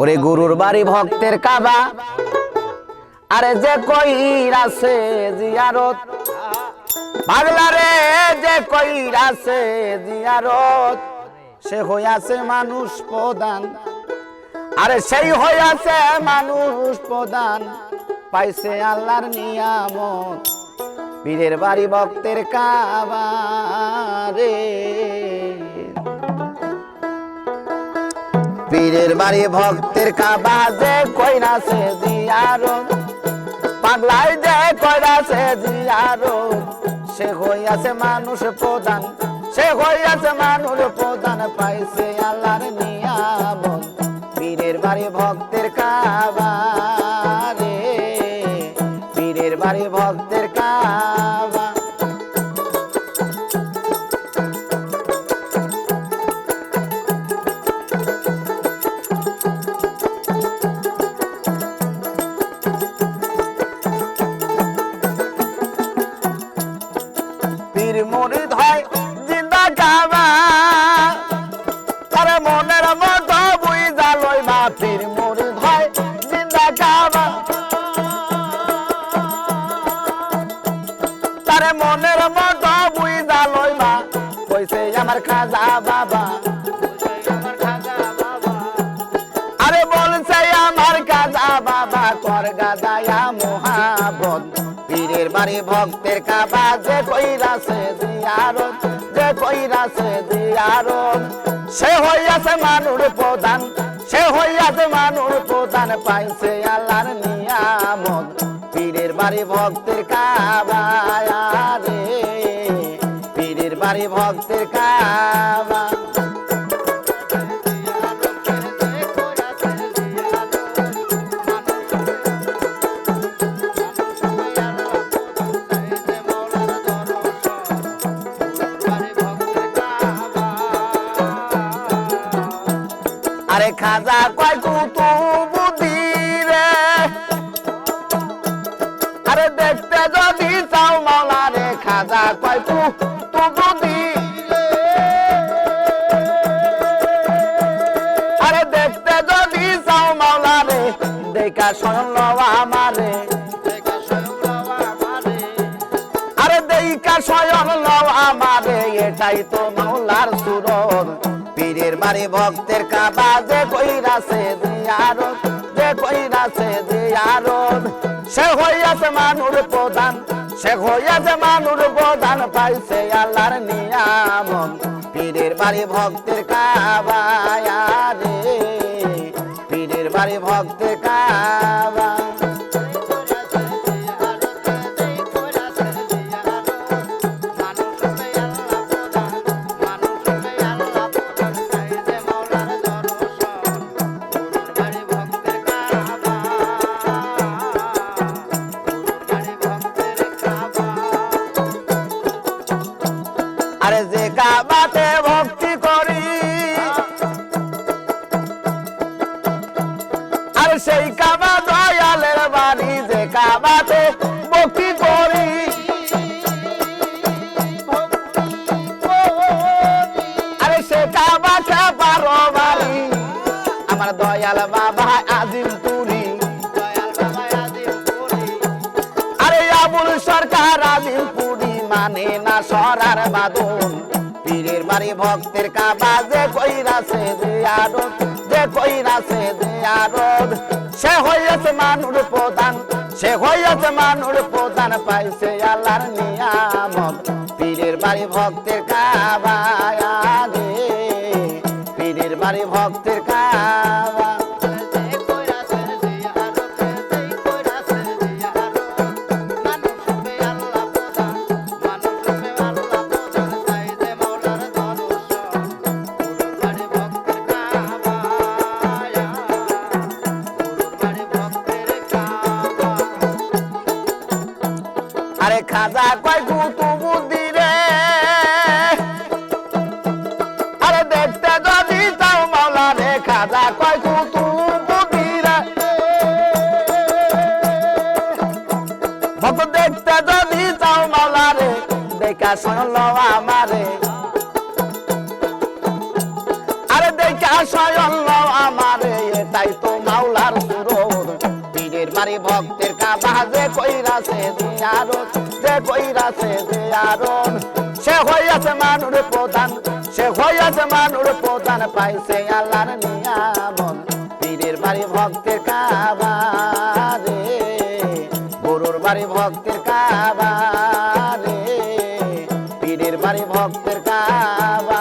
ওরে গুরুর বাড়ি ভক্তের কাবা। আরে যে কইরাছে জিয়ারত পাগলা রে যে কইরাছে জিয়ারত, সে হইয়াছে মানুষ প্রধান। আরে সেই হইয়াছে মানুষ প্রধান, পাইছে আল্লাহর নিয়ামত। পীরের বাড়ি ভক্তের কাবারে পীরের বাড়ি ভক্তের কাবা যে কইরাছে দিয়ারো পাগলাই যে কইরা সে দিয়ারো সে হইয়াছে মানুষ প্রধান, সে হইয়াছে মানুষ প্রধান, পাইছে আল্লাহর নিয়ামত। বীরের বাড়ি ভক্তের কাবা। পীর মুরিদ ভক্তের কাবা যে কইরাছে জিয়ারত, যে কইরাছে জিয়ারত। সে হইয়াছে মানুর প্রধান, সে হইয়াছে মানুর প্রধান পাইছে আল্লাহর নিয়ামত। পীরের বাড়ি ভক্তের কাবা রে পীরের বাড়ি ভক্তের কাবা। আরে খাজা কয় কুতু বুদ্ধি রে? আরে দেখতে যদি চাও রে, খাজা কয় তু তু বুদ্ধি আরে দেখতে যদি চাও রে, দেখা স্বয়ং আমারে। আরে দেইকা স্বয়ং আমারে, এটাই তো মাওলার সুরর বাড়ি ভক্তের কাবা, যে কইরাছে দিয়ারো যে কইরাছে দিয়ারো সে হইয়াছে মানুর প্রধান, সে হইয়াছে মানুর প্রধান, পাইছে আল্লাহর নিয়ামত। পীরের বাড়ি ভক্তের কাবা রে পীরের বাড়ি ভক্তের কাবা দয়াল বাবা, আজিম পুরী। আরে আবুল সরকার আজিমপুরি মানে না সরার বাদন। পীরের বাড়ি ভক্তের কাবা, যে কইরাছে যে আরত যে কইরাছে যে আরত সে হইয়াছে মানুর প্রধান, সে হইয়াছে মানুর প্রধান, পাইছে আল্লাহর নিয়ামত। পীরের বাড়ি ভক্তের কাবা রে পীরের বাড়ি ভক্তের কাবা খাজা কয় কুতু বুদ্ধি রে আরে দেখতে যদি চাও মাওলা রে, খাজা কয় কুতু বুদ্ধি রে ভক্ত দেখতে যদি চাও মাওলা রে, দেখা শুনল আমারে। আরে দেখা স্বয়ং আমারে। ভক্তের কাবা যে কইরাছে দিয়ারত যে কইরাছে দিয়ারত সে হইয়াছে মানুর প্রধান, সে হইয়াছে মানুর প্রধান, পাইছে আল্লাহর নিয়ামন পীরের বাড়ি ভক্তের কাবা রে, গরুর বাড়ি ভক্তের কাবা রে। পীরের বাড়ি ভক্তের কাবা